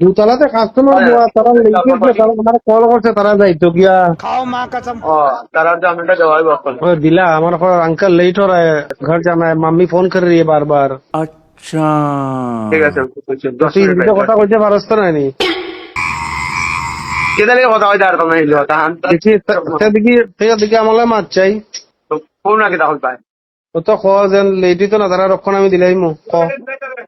দুতলাতে customer তারা লিখেছে তারা আমার কল করছে তারা যাইতো গিয়া ও তারা জামিনটা দেওয়া হবে এখন ओए दिला हमारा को अंकल लेट हो रहा है घर जाना है मम्मी फोन कर रही है बार बार अच्छा ঠিক আছে বুঝছি। দশ তুই মিনিট হিন্দিতে কথা কইতে পারস তো নানি কেদা লেগে কথা হইতে আর তোমরা হিলো তাহান দেখি তে দেখি তে দেখি আমালে মাছ চাই কোন নাকি তাহল পায় ও তো খ যেন লেটি তো না তারা রক্ষণ আমি দিলাই মু ক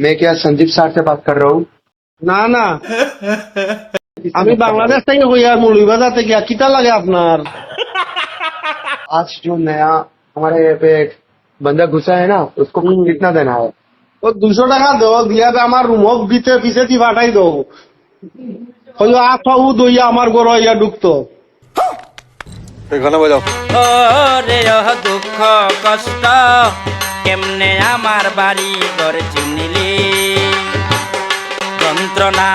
मैं क्या संदीप सर से बात कर रहा हूँ না না আমি বাংলাদেশ থেকে কইয়া মৌলভীবাজার থেকে কিতা লাগে আপনার आज जो नया हमारे यहाँ पे एक बंदा घुसा है ना उसको कितना देना है ও দুশো টাকা দেও দিয়া দে আমার রুমক ভিতরে পিছে দি ফাটাই দেও কইও আফাউ দইয়া আমার গড় ইয়া ঢুকতো ওরে ওহ দুঃখ কষ্ট কেমনে আমার বাড়ি ঘর চিনিলি? যন্ত্রণা